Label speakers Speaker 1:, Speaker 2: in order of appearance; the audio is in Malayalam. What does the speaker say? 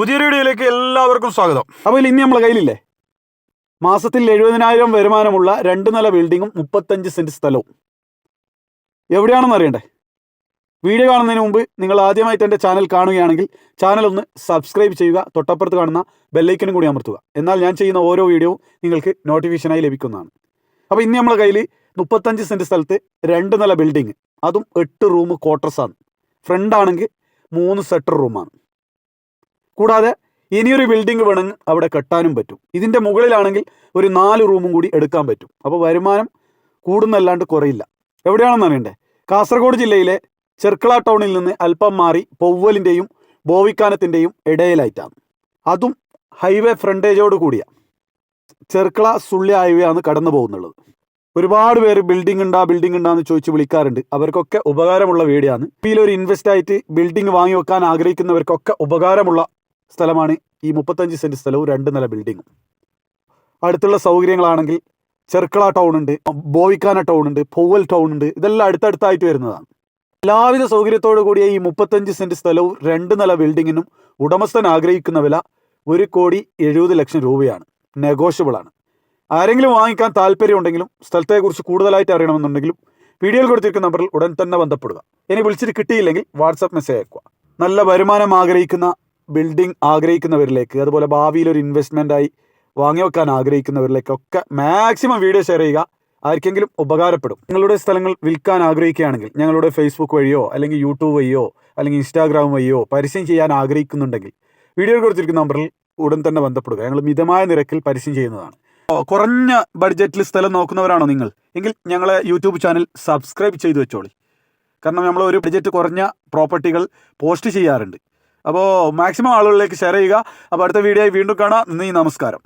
Speaker 1: പുതിയൊരു വീഡിയോയിലേക്ക് എല്ലാവർക്കും സ്വാഗതം. അപ്പോൾ ഇനി നമ്മളെ കയ്യിലില്ലേ? മാസത്തിൽ എഴുപതിനായിരം വരുമാനമുള്ള രണ്ട് നില ബിൽഡിങ്ങും മുപ്പത്തഞ്ച് സെന്റ് സ്ഥലവും. എവിടെയാണെന്ന് അറിയണ്ടേ? വീഡിയോ കാണുന്നതിന് മുമ്പ് നിങ്ങൾ ആദ്യമായിട്ട് എന്റെ ചാനൽ കാണുകയാണെങ്കിൽ ചാനൽ ഒന്ന് സബ്സ്ക്രൈബ് ചെയ്യുക തൊട്ടപ്പുറത്ത് കാണുന്ന ബെല്ലൈക്കനും കൂടി അമർത്തുക. എന്നാൽ ഞാൻ ചെയ്യുന്ന ഓരോ വീഡിയോവും നിങ്ങൾക്ക് നോട്ടിഫിക്കേഷനായി ലഭിക്കുന്നതാണ്. അപ്പോൾ ഇന്ന് നമ്മളെ കയ്യിൽ മുപ്പത്തഞ്ച് സെന്റ് സ്ഥലത്ത് രണ്ട് നില ബിൽഡിങ് അതും എട്ട് റൂം ക്വാർട്ടേഴ്സാണ് ഫ്രണ്ട് ആണെങ്കിൽ മൂന്ന് സെറ്റർ റൂമാണ് കൂടാതെ ഇനിയൊരു ബിൽഡിംഗ് വേണമെങ്കിൽ അവിടെ കെട്ടാനും പറ്റും. ഇതിന്റെ മുകളിലാണെങ്കിൽ ഒരു നാല് റൂമും കൂടി എടുക്കാൻ പറ്റും. അപ്പോൾ വരുമാനം കൂടുന്നല്ലാണ്ട് കുറയില്ല. എവിടെയാണെന്ന് അറിയണ്ടേ? കാസർഗോഡ് ജില്ലയിലെ ചെർക്കള ടൗണിൽ നിന്ന് അല്പം മാറി പൊവ്വലിന്റെയും ബോവിക്കാനത്തിന്റെയും ഇടയിലായിട്ടാണ്. അതും ഹൈവേ ഫ്രണ്ടേജോട് കൂടിയ. ചെർക്കള സുള്ളി ഹൈവേ ആണ് കടന്നു പോകുന്നുള്ളത്. ഒരുപാട് പേര് ബിൽഡിംഗ് ഉണ്ടാ ബിൽഡിംഗ് ഉണ്ടാന്ന് ചോദിച്ച് വിളിക്കാറുണ്ട്. അവർക്കൊക്കെ ഉപകാരമുള്ള വീടാണ്. ഒരു ഇൻവെസ്റ്റ് ആയിട്ട് ബിൽഡിംഗ് വാങ്ങി വെക്കാൻ ആഗ്രഹിക്കുന്നവർക്കൊക്കെ ഉപകാരമുള്ള സ്ഥലമാണ് ഈ മുപ്പത്തഞ്ച് സെന്റ് സ്ഥലവും രണ്ട് നില ബിൽഡിങ്ങും അടുത്തുള്ള സൗകര്യങ്ങളാണെങ്കിൽ ചെർക്കള ടൗൺ ഉണ്ട് ബോവിക്കാന ടൗൺ ഉണ്ട് പൊവൽ ടൗൺ ഉണ്ട് ഇതെല്ലാം അടുത്തടുത്തായിട്ട് വരുന്നതാണ്. എല്ലാവിധ സൗകര്യത്തോടു കൂടിയ ഈ മുപ്പത്തഞ്ച് സെന്റ് സ്ഥലവും രണ്ട് നില ബിൽഡിങ്ങിനും ഉടമസ്ഥൻ ആഗ്രഹിക്കുന്ന വില ഒരു കോടി എഴുപത് ലക്ഷം രൂപയാണ്. നെഗോഷ്യബിളാണ് ആരെങ്കിലും വാങ്ങിക്കാൻ താല്പര്യമുണ്ടെങ്കിലും സ്ഥലത്തെക്കുറിച്ച് കൂടുതലായിട്ട് അറിയണമെന്നുണ്ടെങ്കിലും വീഡിയോയിൽ കൊടുത്തിരിക്കുന്ന നമ്പറിൽ ഉടൻ തന്നെ ബന്ധപ്പെടുക. ഇനി വിളിച്ചിട്ട് കിട്ടിയില്ലെങ്കിൽ വാട്സപ്പ് മെസ്സേജ് അയക്കുക. നല്ല വരുമാനം ആഗ്രഹിക്കുന്ന ബിൽഡിംഗ് ആഗ്രഹിക്കുന്നവരിലേക്ക് അതുപോലെ ഭാവിയിൽ ഒരു ഇൻവെസ്റ്റ്മെന്റായി വാങ്ങി വെക്കാൻ ആഗ്രഹിക്കുന്നവരിലേക്കൊക്കെ മാക്സിമം വീഡിയോ ഷെയർ ചെയ്യുക. ആർക്കെങ്കിലും ഉപകാരപ്പെടും. നിങ്ങളുടെ സ്ഥലങ്ങൾ വിൽക്കാൻ ആഗ്രഹിക്കുകയാണെങ്കിൽ ഞങ്ങളുടെ ഫേസ്ബുക്ക് വഴിയോ അല്ലെങ്കിൽ യൂട്യൂബ് വഴിയോ അല്ലെങ്കിൽ ഇൻസ്റ്റാഗ്രാം വഴിയോ പരസ്യം ചെയ്യാൻ ആഗ്രഹിക്കുന്നുണ്ടെങ്കിൽ വീഡിയോ കൊടുത്തിരിക്കുന്ന നമ്പറിൽ ഉടൻ തന്നെ ബന്ധപ്പെടുക. ഞങ്ങൾ മിതമായ നിരക്കിൽ പരസ്യം ചെയ്യുന്നതാണ്. കുറഞ്ഞ ബഡ്ജറ്റിൽ സ്ഥലം നോക്കുന്നവരാണോ നിങ്ങൾ? എങ്കിൽ ഞങ്ങളെ യൂട്യൂബ് ചാനൽ സബ്സ്ക്രൈബ് ചെയ്തു വെച്ചോളി. കാരണം നമ്മൾ ഒരു ബഡ്ജറ്റ് കുറഞ്ഞ പ്രോപ്പർട്ടികൾ പോസ്റ്റ് ചെയ്യാറുണ്ട്. അപ്പോൾ മാക്സിമം ആളുകളിലേക്ക് ഷെയർ ചെയ്യുക. അപ്പോൾ അടുത്ത വീഡിയോ വീണ്ടും കാണാം. നന്ദി നമസ്കാരം.